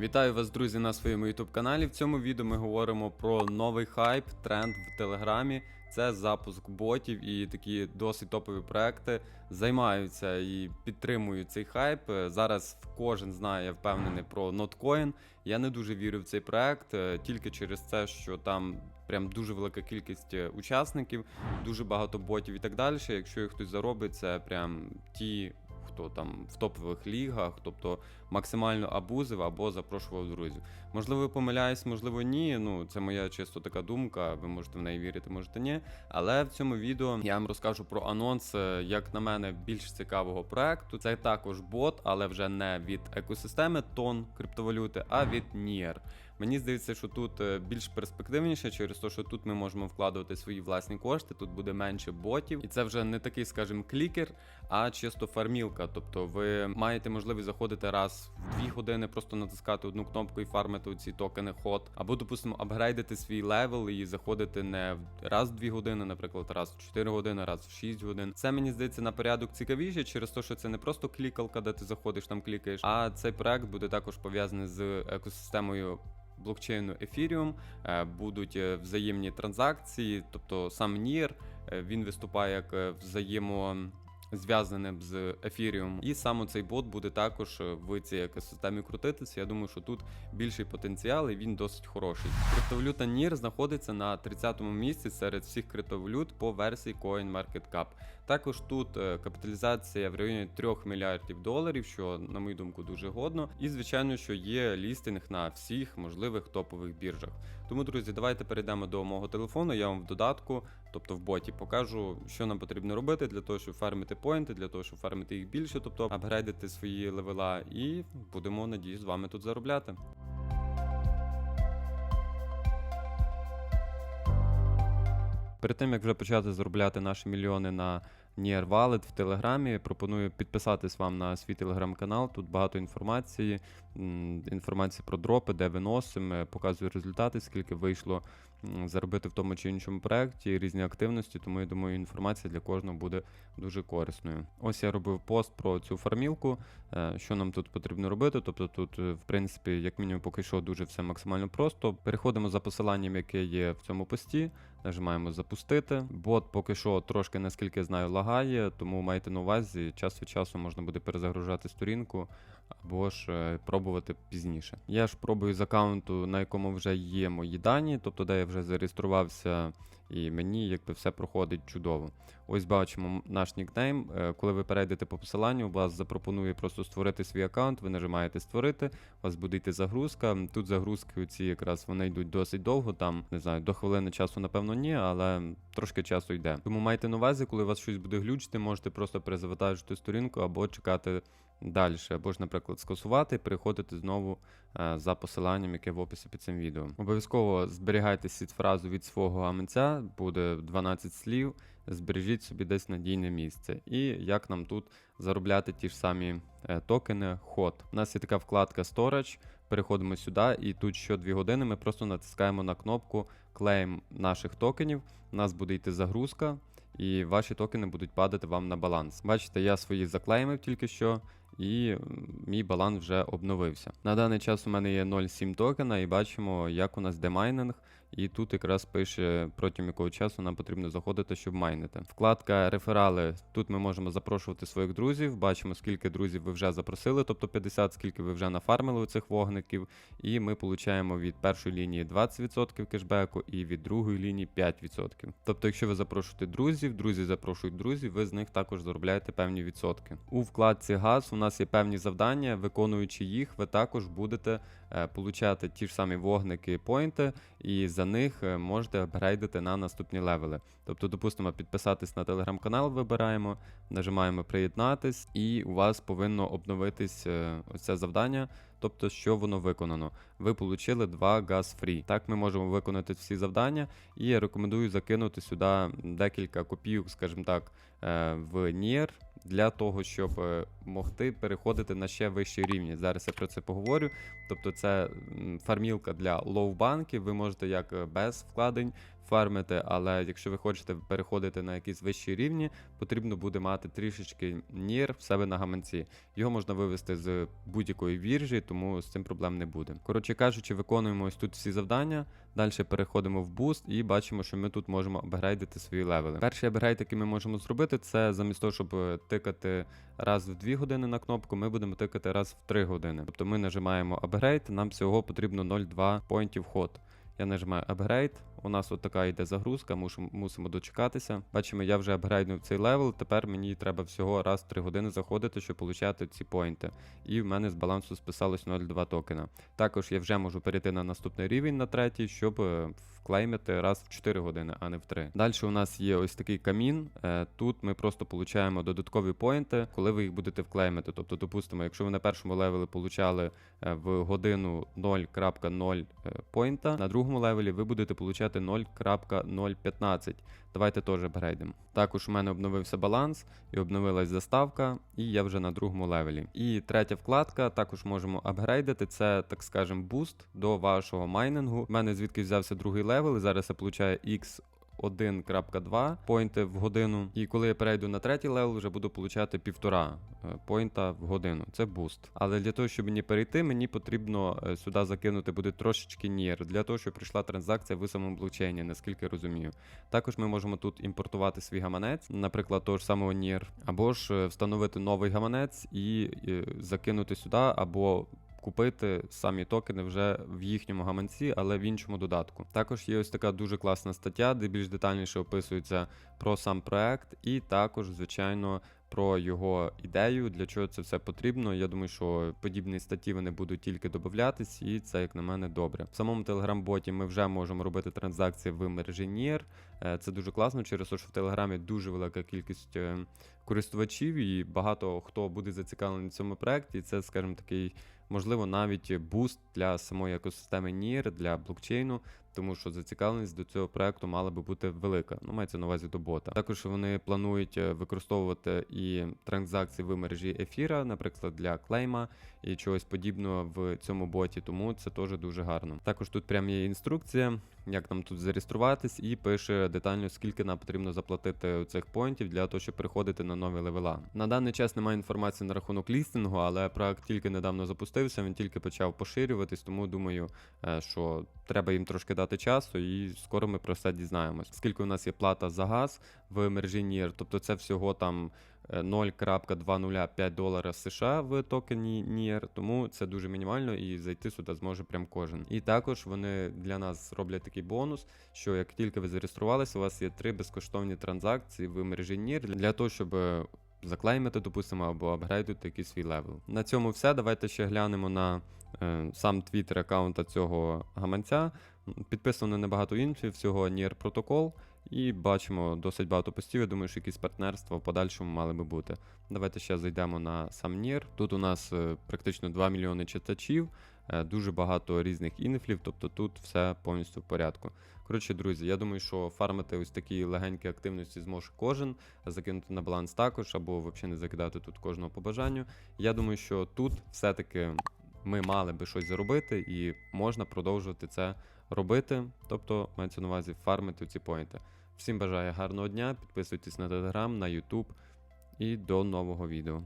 Вітаю вас, друзі, на своєму youtube каналі. В цьому відео ми говоримо про новий хайп, тренд в Телеграмі. Це запуск ботів і такі досить топові проекти займаються і підтримують цей хайп. Зараз кожен знає, я впевнений про Notcoin. Я не дуже вірю в цей проект е, тільки через те, що там прям дуже велика кількість е, учасників, дуже багато ботів і так далі. Якщо їх хтось заробить, це прям ті. Хто там в топових лігах, тобто максимально абузив або запрошував друзів. Можливо, помиляюсь, можливо, ні. Ну, це моя чисто така думка. Ви можете в неї вірити, можете ні. Але в цьому відео я вам розкажу про анонс, е, як на мене, більш цікавого проекту. Це також бот, але вже не від екосистеми тон криптовалюти, а від NIR. Мені здається, що тут е, більш перспективніше через те, що тут ми можемо вкладувати свої власні кошти, тут буде менше ботів, і це вже не такий, скажімо, клікер, а чисто фармілка. Тобто ви маєте можливість заходити раз в дві години, просто натискати одну кнопку і фармити ці токени ход, або, допустимо, апгрейдити свій левел і заходити не в раз в дві години, наприклад, раз в 4 години, раз в 6 годин. Це мені здається на порядок цікавіше, через те, що це не просто клікалка, де ти заходиш там клікаєш, а цей проект буде також пов'язаний з екосистемою блокчейну Ethereum, е, будуть е, взаємні транзакції, тобто сам NIR, е, він виступає як взаємо. Зв'язаним з Ethereum. І саме цей бот буде також е, в цій екосистемі крутитися. Я думаю, що тут більший потенціал і він досить хороший. Криптовалюта NIR знаходиться на 30-му місці серед всіх криптовалют по версії CoinMarketCap. Також тут е, капіталізація в районі 3 мільярдів доларів, що, на мою думку, дуже годно. І, звичайно, що є лістинг на всіх можливих топових біржах. Тому, друзі, давайте перейдемо до мого телефону. Я вам в додатку, тобто в боті, покажу, що нам потрібно робити для того, щоб фармити поінти, для того, щоб фармити їх більше, тобто апгрейдити свої левела, і будемо, надіюсь, з вами тут заробляти. Перед тим як вже почати заробляти наші мільйони на Near Wallet в Телеграмі, пропоную підписатись вам на свій телеграм-канал. Тут багато інформації, інформації про дропи, де виносимо, показую результати, скільки вийшло заробити в тому чи іншому проєкті, різні активності. Тому я думаю, інформація для кожного буде дуже корисною. Ось я робив пост про цю фармілку, е, що нам тут потрібно робити. Тобто, тут, е, в принципі, як мінімум, поки що дуже все максимально просто. Переходимо за посиланням, яке є в цьому пості. Нажимаємо запустити. Бот поки що трошки, наскільки знаю, лагає, тому майте на увазі, час від часу можна буде перезагружати сторінку або ж е, пробувати пізніше. Я ж пробую з аккаунту, на якому вже є мої дані, тобто де я вже зареєструвався, і мені якби все проходить чудово. Ось бачимо наш нікнейм. Е, Коли ви перейдете по посиланню, вас запропонує просто створити свій аккаунт, ви нажимаєте створити, у вас буде йти загрузка. Тут загрузки ці якраз вони йдуть досить довго, там не знаю, до хвилини часу, напевно, ні, але трошки часу йде. Тому майте на увазі, коли вас щось буде глючити, можете просто перезавантажити сторінку або чекати далі, або ж, наприклад, скасувати переходити знову е, за посиланням, яке в описі під цим відео. Обов'язково зберігайте сід-фразу від свого гаманця, буде 12 слів. Збережіть собі десь надійне місце. І як нам тут заробляти ті ж самі е, токени ход. У нас є така вкладка Storage. Переходимо сюди, і тут що 2 години ми просто натискаємо на кнопку Claim наших токенів. У нас буде йти загрузка, і ваші токени будуть падати вам на баланс. Бачите, я свої заклеймив тільки що, і мій баланс вже обновився. На даний час у мене є 0,7 токена, і бачимо, як у нас демайнинг. І тут якраз пише, протягом якого часу нам потрібно заходити, щоб майнити. Вкладка реферали. Тут ми можемо запрошувати своїх друзів. Бачимо, скільки друзів ви вже запросили, тобто 50, скільки ви вже нафармили у цих вогників. І ми получаємо від першої лінії 20% кешбеку і від другої лінії 5%. Тобто, якщо ви запрошуєте друзів, друзі запрошують друзів, ви з них також заробляєте певні відсотки. У вкладці газ у нас є певні завдання. Виконуючи їх, ви також будете получати ті ж самі вогники поінти, і за них е, можете апгрейдити на наступні левели. Тобто, допустимо, підписатись на телеграм-канал, вибираємо, нажимаємо приєднатись, і у вас повинно обновитись оце завдання. Тобто, що воно виконано. Ви отримали 2 газ фрі. Так ми можемо виконати всі завдання, і я рекомендую закинути сюди декілька копійок, скажімо так, е, в NIR для того, щоб е, могти переходити на ще вищі рівні. Зараз я про це поговорю. Тобто, це фармілка для лоу-банків. Ви можете як е, без вкладень фармити, але якщо ви хочете переходити на якісь вищі рівні, потрібно буде мати трішечки нір в себе на гаманці. Його можна вивести з будь-якої віржі, тому з цим проблем не буде. Коротше кажучи, виконуємо ось тут всі завдання. Далі переходимо в буст і бачимо, що ми тут можемо апгрейдити свої левели. Перший апгрейд, який ми можемо зробити, це замість того, щоб е, тикати раз в 2 години на кнопку, ми будемо тикати раз в 3 години. Тобто ми нажимаємо апгрейд, нам всього потрібно 0,2 поінтів ход. Я нажимаю апгрейд. У нас от така йде загрузка, мушу, мусимо дочекатися. Бачимо, я вже апгрейднув цей левел. Тепер мені треба всього раз в 3 години заходити, щоб отримати ці поінти. І в мене з балансу списалось 0,2 токена. Також я вже можу перейти на наступний рівень на третій, щоб вклеймити раз в 4 години, а не в 3. Далі у нас є ось такий камін. Е, Тут ми просто получаємо додаткові поінти, коли ви їх будете вклеймити. Тобто, допустимо, якщо ви на першому левелі получали е, в годину 0.0 е, поінта, на другому левелі ви будете получати 0.015. Давайте теж апгрейдимо. Також у мене обновився баланс і обновилась заставка, і я вже на другому левелі. І третя вкладка також можемо апгрейдити. Це, так скажемо, буст до вашого майнингу. У мене звідки взявся другий левел, і зараз я получаю X. 1.2 поінти в годину. І коли я перейду на третій левел, вже буду получати півтора е, поінта в годину. Це буст. Але для того, щоб мені перейти, мені потрібно е, сюди закинути буде трошечки нір, для того, щоб прийшла транзакція в самому блокчейні, наскільки розумію. Також ми можемо тут імпортувати свій гаманець, наприклад, того ж самого нір, або ж е, встановити новий гаманець і закинути сюди, або купити самі токени вже в їхньому гаманці, але в іншому додатку. Також є ось така дуже класна стаття, де більш детальніше описується про сам проект, і також, звичайно, про його ідею, для чого це все потрібно. Я думаю, що подібні статті вони будуть тільки додатись, і це, як на мене, добре. В самому телеграм-боті ми вже можемо робити транзакції в мережі NIR. Е, Це дуже класно, через те, що в Телеграмі дуже велика кількість е, користувачів, і багато хто буде зацікавлений в цьому проекті. Це, скажімо, такий. Можливо, навіть буст для самої екосистеми NIR, для блокчейну, тому що зацікавленість до цього проекту мала би бути велика. Ну, мається на увазі до бота. Також вони планують е, використовувати і транзакції в мережі ефіра, наприклад, для клейма і чогось подібного в цьому боті, тому це теж дуже гарно. Також тут прям є інструкція, як нам тут зареєструватись, і пише детально, скільки нам потрібно заплатити цих поінтів для того, щоб переходити на нові левела. На даний час немає інформації на рахунок лістингу, але проект тільки недавно запустився, він тільки почав поширюватись, тому думаю, е, що треба їм трошки дати часу, і скоро ми про це дізнаємось. Скільки у нас є плата за газ в мережі NIR, тобто це всього там. Е, 0.205 долара США в токені NIR, тому це дуже мінімально і зайти сюди зможе прям кожен. І також вони для нас роблять такий бонус, що як тільки ви зареєструвалися, у вас є три безкоштовні транзакції в мережі NIR для того, щоб е, заклеймити, допустимо, або апгрейдити якийсь свій левел. На цьому все. Давайте ще глянемо на е, сам твіттер аккаунта цього гаманця. Підписано небагато інфів, всього NIR протокол. І бачимо досить багато постів. Я думаю, що якісь партнерства в подальшому мали би бути. Давайте ще зайдемо на сам NIR. Тут у нас е, практично 2 мільйони читачів, е, дуже багато різних інфлів, тобто тут все повністю в порядку. Коротше, друзі, я думаю, що фармити ось такі легенькі активності зможе кожен, закинути на баланс також, або взагалі не закидати тут кожного по бажанню. Я думаю, що тут все-таки ми мали би щось заробити і можна продовжувати це робити. Тобто, мається на увазі фармити ці поінти. Всім бажаю гарного дня, підписуйтесь на телеграм, на Ютуб і до нового відео.